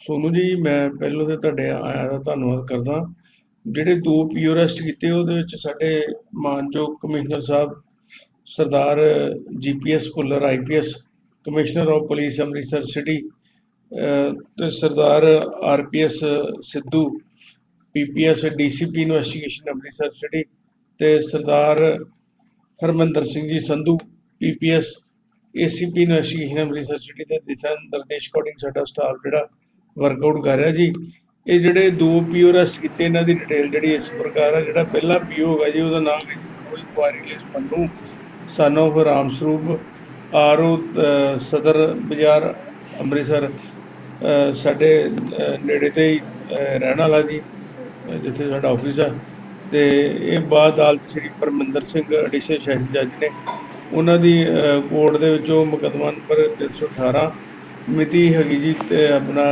ਸੋਨੂ ਜੀ ਮੈਂ ਪਹਿਲਾਂ ਤੇ ਤੁਹਾਡੇ ਆਇਆ ਦਾ ਧੰਨਵਾਦ ਕਰਦਾ। ਜਿਹੜੇ ਦੋ ਪੀਓ ਅਰੈਸਟ ਕੀਤੇ ਉਹਦੇ ਵਿੱਚ ਸਾਡੇ ਮਾਨਯੋਗ ਕਮਿਸ਼ਨਰ ਸਾਹਿਬ ਸਰਦਾਰ GPS Bhullar IPS commissioner of police Amritsar city uh, ਤੇ ਸਰਦਾਰ RPS Sidhu PPS DCP investigation Amritsar city ਤੇ ਸਰਦਾਰ Harmandar Singh ji Sandhu PPS ACP investigation Amritsar city ਦੇ ਦਿਸ਼ਾ ਨਿਰਦੇਸ਼ ਅਕੋਰਡਿੰਗ ਸਾਡਾ ਸਟਾਫ ਜਿਹੜਾ ਵਰਕਆਊਟ ਕਰ ਰਿਹਾ ਜੀ। ਇਹ ਜਿਹੜੇ ਦੋ ਪੀਓ ਰੈਸਟ ਕੀਤੇ, ਇਹਨਾਂ ਦੀ ਡਿਟੇਲ ਜਿਹੜੀ ਇਸ ਪ੍ਰਕਾਰ ਹੈ ਜਿਹੜਾ ਪਹਿਲਾ ਪੀਓ ਹੈਗਾ ਜੀ, ਉਹਦਾ ਨਾਮ ਹੈ ਕੋਈ ਕੁਆਰੀਲੈਸ ਪੰਨੂ ਸਨ of ਰਾਮ ਸਰੂਪ ਆਰਓ ਸਦਰ ਬਾਜ਼ਾਰ, ਅੰਮ੍ਰਿਤਸਰ ਸਾਡੇ ਨੇੜੇ ਤੇ ਹੀ ਰਹਿਣ ਵਾਲਾ ਜੀ ਜਿੱਥੇ ਸਾਡਾ ਆਫਿਸ ਹੈ ਤੇ ਇਹ ਬਾਅਦ ਅਦਾਲਤ ਸ੍ਰੀ ਪਰਮਿੰਦਰ ਸਿੰਘ ਅਡੀਸ਼ਨਲ ਸੈਸ਼ਨ ਜੱਜ ਨੇ, ਉਹਨਾਂ ਦੀ ਕੋਰਟ ਦੇ ਵਿੱਚੋਂ ਮੁਕੱਦਮਾ ਨੰਬਰ 318 ਮਿਤੀ ਹੈਗੀ ਜੀ ਤੇ ਆਪਣਾ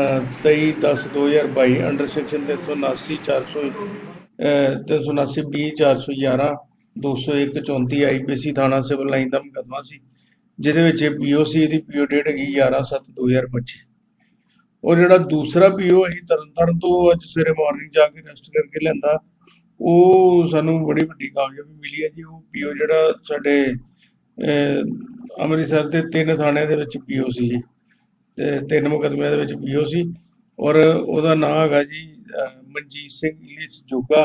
23 10 2022 ਅੰਡਰ ਸੈਕਸ਼ਨ 379 400 379 ਬੀ 411 201 34 ਆਈਪੀਸੀ ਥਾਣਾ ਸਿਵਲ ਲਾਈਨ ਦਾ ਮੁਕੱਦਮਾ ਸੀ, ਜਿਹਦੇ ਵਿੱਚ ਇਹ ਪੀਓਸੀ ਇਹਦੀ ਪੀਓ ਡੇਟ ਹੈਗੀ 11 7 2025 ਔਰ ਜਿਹੜਾ ਦੂਸਰਾ ਪੀਓ ਅਸੀਂ ਤਰਨਤਾਰਨ ਤੋਂ ਅੱਜ ਸਵੇਰੇ ਮਾਰਨਿੰਗ ਜਾ ਕੇ ਰੈਸਟ ਕਰਕੇ ਲਿਆਂਦਾ, ਉਹ ਸਾਨੂੰ ਬੜੀ ਵੱਡੀ ਕਾਮਯਾਬੀ ਮਿਲੀ ਹੈ ਜੀ। ਉਹ ਪੀਓ ਜਿਹੜਾ ਸਾਡੇ ਅੰਮ੍ਰਿਤਸਰ ਦੇ ਤਿੰਨ ਥਾਣਿਆਂ ਦੇ ਵਿੱਚ ਪੀਓ ਸੀ ਜੀ। ਤਿੰਨ ਮੁਕੱਦਮਿਆਂ ਦੇ ਵਿੱਚ ਪੀਓ ਸੀ। ਔਰ ਉਹਦਾ ਨਾਮ ਹੈਗਾ ਜੀ Manjeet Singh ਇਲੀਸ Joga,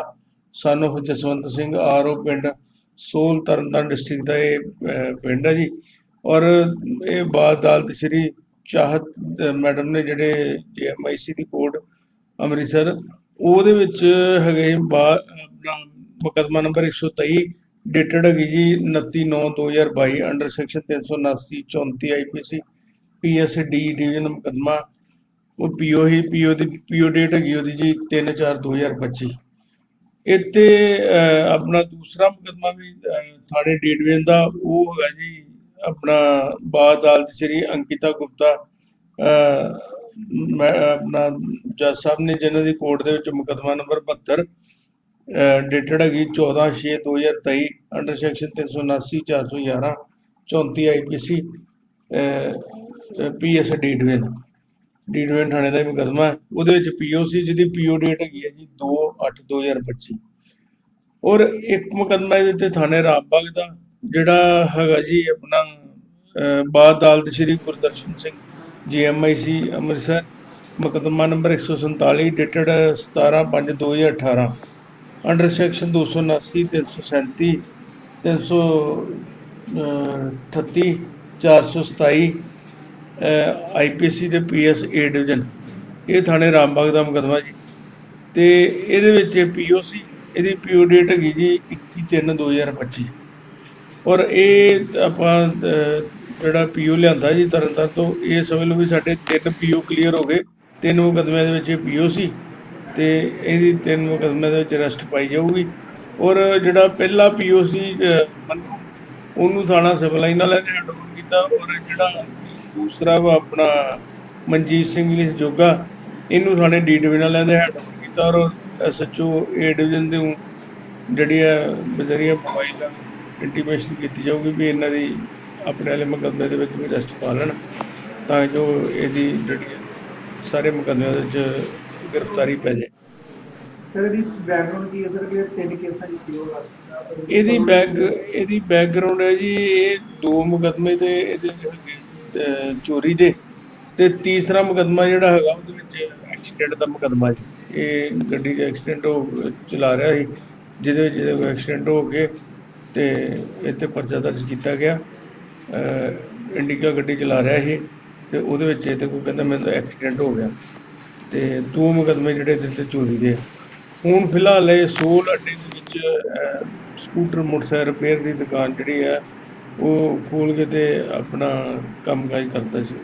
son of Jaswant Singh RO ਪਿੰਡ, ਸੋਲ ਤਰਨਤਾਰਨ ਡਿਸਟ੍ਰਿਕਟ ਦਾ ਇਹ ਪਿੰਡ ਹੈ ਜੀ। ਔਰ ਇਹ ਬਾਅਦ ਅਦਾਲਤ ਸ਼੍ਰੀ ਚਾਹਤ ਮੈਡਮ ਨੇ ਜਿਹੜੇ ਜੀਐਮਆਈਸੀ ਦੀ ਕੋਰਟ ਅੰਮ੍ਰਿਤਸਰ, ਉਹਦੇ ਵਿੱਚ ਹੈਗੇ ਬਾ ਮੁਕੱਦਮਾ ਨੰਬਰ 123 ਡੇਟਡ ਹੈਗੀ ਜੀ 29/9/2022 under section 379 34 IPC PSD division ਮੁਕੱਦਮਾ ਉਹ ਪੀਓ ਹੀ ਪੀਓ ਦੀ ਪੀਓ ਡੇਟ ਹੈਗੀ ਉਹਦੀ ਜੀ 3/4/2025 ਇੱਥੇ ਆਪਣਾ ਦੂਸਰਾ ਮੁਕੱਦਮਾ ਵੀ ਥਾਣੇ ਡੀ ਡਿਵੀਜ਼ਨ ਦਾ, ਉਹ ਹੈਗਾ ਜੀ, ਆਪਣਾ ਬਾਦ ਅਦਾਲਤ ਸ਼੍ਰੀ ਅੰਕਿਤਾ ਗੁਪਤਾ ਮੈਂ, ਆਪਣਾ ਜੱਜ ਸਾਹਿਬ ਨੇ ਜਿਨ੍ਹਾਂ ਦੀ ਕੋਰਟ ਦੇ ਵਿੱਚ ਮੁਕੱਦਮਾ ਨੰਬਰ 72 ਡੇਟਡ ਹੈਗੀ 14/6/2023 under section 379 411 34 IPC PS D division D ਥਾਣੇ ਦਾ ਇਹ ਮੁਕੱਦਮਾ ਉਹਦੇ ਵਿੱਚ ਪੀਓਸੀ ਜਿਹਦੀ ਪੀਓ ਡੇਟ ਹੈਗੀ ਹੈ ਜੀ 2/8/2025 ਔਰ ਇੱਕ ਮੁਕੱਦਮਾ ਇਹਦੇ ਤੇ ਥਾਣੇ ਰਾਮਬਾਗ ਦਾ ਜਿਹੜਾ ਹੈਗਾ ਜੀ ਆਪਣਾ ਅਹ, ਬਾਦ ਅਦਾਲਤ ਸ਼੍ਰੀ ਗੁਰਦਰਸ਼ਨ ਸਿੰਘ ਜੀਐਮਆਈਸੀ ਅੰਮ੍ਰਿਤਸਰ ਮੁਕੱਦਮਾ number 147 dated 17/5/2018 under section 279 337 338 427 IPC ਤੇ ਪੀਐਸ ਏ ਡਿਵੀਜ਼ਨ ਇਹ ਥਾਣੇ ਰਾਮਬਾਗ ਦਾ ਮੁਕੱਦਮਾ ਜੀ। ਤੇ ਇਹਦੇ ਵਿੱਚ ਪੀਓਸੀ ਇਹਦੀ ਪੀਓ ਡੇਟ ਹੈਗੀ ਜੀ 21/3/2025 ਔਰ ਇਹ ਆਪਾਂ ਅਹ, ਜਿਹੜਾ ਪੀਓ ਲਿਆਂਦਾ ਜੀ ਤਰਨਤਾਰਨ ਤੋਂ ਇਹ ਸਮਝ ਲਓ ਵੀ ਸਾਡੇ ਤਿੰਨ ਪੀਓ ਕਲੀਅਰ ਹੋ ਗਏ। ਤਿੰਨ ਮੁਕੱਦਮਿਆਂ ਦੇ ਵਿੱਚ ਇਹ ਪੀਓ ਸੀ ਤੇ ਇਹਦੀ ਤਿੰਨ ਮੁਕੱਦਮਿਆਂ ਦੇ ਵਿੱਚ ਰੈਸਟ ਪਾਈ ਜਾਊਗੀ। ਔਰ ਜਿਹੜਾ ਪਹਿਲਾ ਪੀਓ ਸੀ ਮੰਨੂ ਉਹਨੂੰ ਥਾਣਾ ਸਿਵਲ ਲਾਈਨ ਵਾਲਿਆਂ ਨੇ ਕੀਤਾ। ਔਰ ਜਿਹੜਾ ਦੂਸਰਾ ਵਾ ਆਪਣਾ ਮਨਜੀਤ ਸਿੰਘ ਲਿਸ ਜੋਗਾ। ਇਹਨੂੰ ਥਾਣੇ ਡੀ ਡਿਵੀਜ਼ਨ ਨੇ ਹੈਂਡਓਵਰ ਕੀਤਾ ਔਰ ਐਸਐਚਓ ਏ ਡਿਵੀਜ਼ਨ ਦੇ ਜਿਹੜੀ ਆ ਬਜ਼ਰੀਆ ਮੋਬਾਈਲ ਇੰਟੀਮੇਸ਼ਨ ਕੀਤੀ ਜਾਊਗੀ ਵੀ ਇਹਨਾਂ ਦੀ ਆਪਣੇ ਵਾਲੇ ਮੁਕੱਦਮੇ ਦੇ ਵਿੱਚ ਵੀ ਅਰੈਸਟ ਪਾ ਲੈਣ ਤਾਂ ਜੋ ਇਹਦੀ ਜਿਹੜੀ ਸਾਰੇ ਮੁਕੱਦਮਿਆਂ ਦੇ ਵਿੱਚ ਗ੍ਰਿਫਤਾਰੀ ਪੈ ਜਾਏ। ਸਰ ਇਹਦੀ ਬੈਕਗ੍ਰਾਉਂਡ ਕੀ ਹੈ? ਸਰ ਕਿ ਤਿੰਨ ਕੇਸਾਂ ਦੀ ਕਿਉਂ ਇਹਦੀ ਬੈਕ ਇਹਦੀ ਬੈਕਗ੍ਰਾਉਂਡ ਹੈ ਜੀ ਇਹ ਦੋ ਮੁਕੱਦਮੇ ਤੇ ਇਹਦੇ ਚੋਰੀ ਦੇ ਤੇ ਤੀਸਰਾ ਮੁਕੱਦਮਾ ਜਿਹੜਾ ਹੈਗਾ ਉਹਦੇ ਵਿੱਚ ਐਕਸੀਡੈਂਟ ਦਾ ਮੁਕੱਦਮਾ ਜੀ ਇਹ ਗੱਡੀ ਦਾ ਐਕਸੀਡੈਂਟ ਹੋ ਚਲਾ ਰਿਹਾ ਸੀ, ਜਿਹਦੇ ਵਿੱਚ ਇਹਦਾ ਐਕਸੀਡੈਂਟ ਹੋ ਕੇ ਤੇ ਇੱਥੇ ਪਰਚਾ ਦਰਜ ਕੀਤਾ ਗਿਆ ਇੰਡੀਕਾ ਗੱਡੀ ਚਲਾ ਰਿਹਾ ਸੀ ਤੇ ਉਹਦੇ ਵਿੱਚ ਇਹ ਤੇ ਕੋਈ ਕਹਿੰਦਾ ਮੈਨੂੰ ਐਕਸੀਡੈਂਟ ਹੋ ਗਿਆ ਤੇ ਦੋ ਮੁਕੱਦਮੇ ਜਿਹੜੇ ਇਹਦੇ ਤੇ ਚੋਰੀ ਦੇ ਆ। ਹੁਣ ਫਿਲਹਾਲ ਇਹ ਸੋਲ ਅੱਡੇ ਦੇ ਵਿੱਚ ਸਕੂਟਰ ਮੋਟਰਸਾਈਕਲ ਰਿਪੇਅਰ ਦੀ ਦੁਕਾਨ ਜਿਹੜੀ ਹੈ ਉਹ ਖੋਲ ਕੇ ਤੇ ਆਪਣਾ ਕੰਮਕਾਜ ਕਰਦਾ ਸੀ।